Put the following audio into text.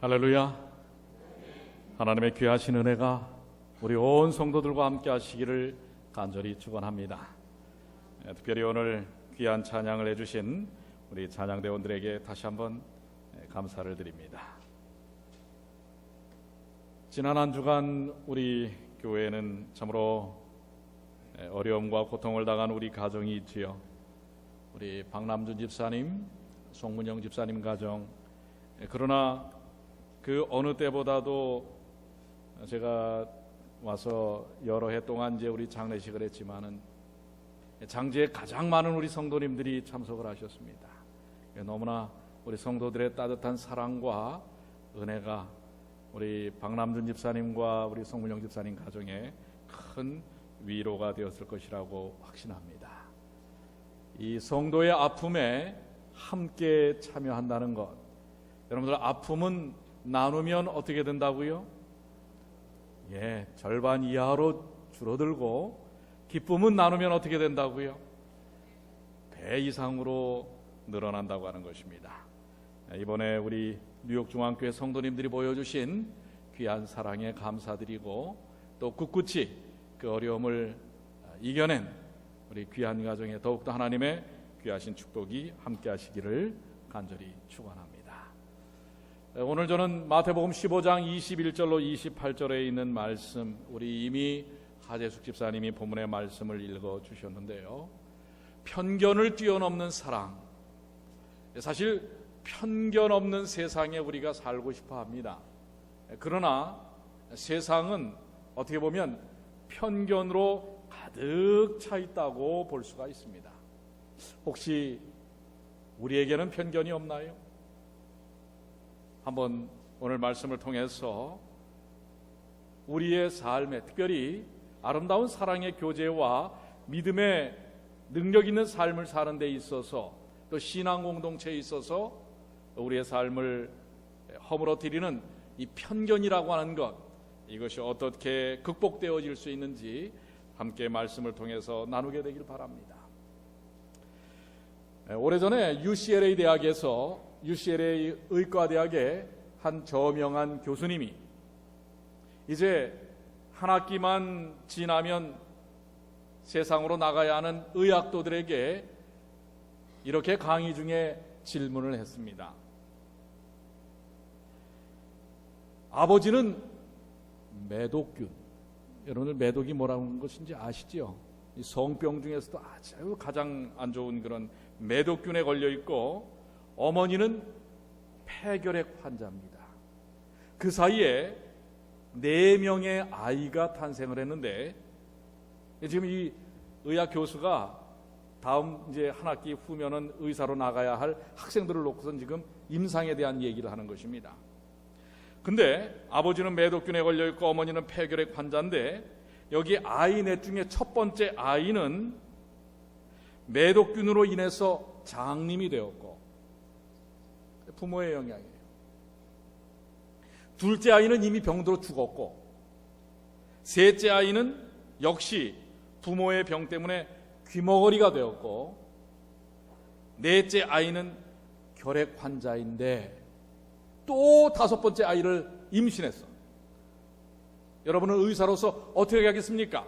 할렐루야. 하나님의 귀하신 은혜가 우리 온 성도들과 함께 하시기를 간절히 축원합니다. 예, 특별히 오늘 귀한 찬양을 해주신 우리 찬양대원들에게 다시 한번 예, 감사를 드립니다. 지난 한 주간 우리 교회는 참으로 예, 어려움과 고통을 당한 우리 가정이 있지요. 우리 박남준 집사님, 송문영 집사님 가정. 예, 그러나 그 어느 때보다도 제가 와서 여러 해 동안 이제 우리 장례식을 했지만은 장지에 가장 많은 우리 성도님들이 참석을 하셨습니다. 예, 너무나 우리 성도들의 따뜻한 사랑과 은혜가 우리 박남준 집사님과 우리 송문영 집사님 가정에 큰 위로가 되었을 것이라고 확신합니다. 이 성도의 아픔에 함께 참여한다는 것. 여러분들 아픔은 나누면 어떻게 된다고요? 예, 절반 이하로 줄어들고 기쁨은 나누면 어떻게 된다고요? 배 이상으로 늘어난다고 하는 것입니다. 이번에 우리 뉴욕 중앙교회 성도님들이 보여주신 귀한 사랑에 감사드리고 또 꿋꿋이 그 어려움을 이겨낸 우리 귀한 가정에 더욱더 하나님의 귀하신 축복이 함께 하시기를 간절히 축원합니다. 오늘 저는 마태복음 15장 21절로 28절에 있는 말씀 우리 이미 하재숙 집사님이 본문의 말씀을 읽어 주셨는데요. 편견을 뛰어넘는 사랑. 사실 편견 없는 세상에 우리가 살고 싶어 합니다. 그러나 세상은 어떻게 보면 편견으로 가득 차 있다고 볼 수가 있습니다. 혹시 우리에게는 편견이 없나요? 한번 오늘 말씀을 통해서 우리의 삶에 특별히 아름다운 사랑의 교제와 믿음의 능력 있는 삶을 사는 데 있어서 또 신앙 공동체에 있어서 우리의 삶을 허물어뜨리는 이 편견이라고 하는 것 이것이 어떻게 극복되어질 수 있는지 함께 말씀을 통해서 나누게 되길 바랍니다. 오래전에 UCLA 대학에서 UCLA 의과대학의 한 저명한 교수님이 이제 한 학기만 지나면 세상으로 나가야 하는 의학도들에게 이렇게 강의 중에 질문을 했습니다. 아버지는 매독균. 여러분들 매독이 뭐라는 것인지 아시죠? 성병 중에서도 아주 가장 안 좋은 그런 매독균에 걸려 있고 어머니는 폐결핵 환자입니다. 그 사이에 네 명의 아이가 탄생을 했는데 지금 이 의학 교수가 다음 이제 한 학기 후면은 의사로 나가야 할 학생들을 놓고선 지금 임상에 대한 얘기를 하는 것입니다. 근데 아버지는 매독균에 걸려 있고 어머니는 폐결핵 환자인데 여기 아이 넷 중에 첫 번째 아이는 매독균으로 인해서 장님이 되었고 부모의 영향이에요. 둘째 아이는 이미 병들어 죽었고 셋째 아이는 역시 부모의 병 때문에 귀머거리가 되었고 넷째 아이는 결핵 환자인데 또 다섯 번째 아이를 임신했어. 여러분은 의사로서 어떻게 하겠습니까?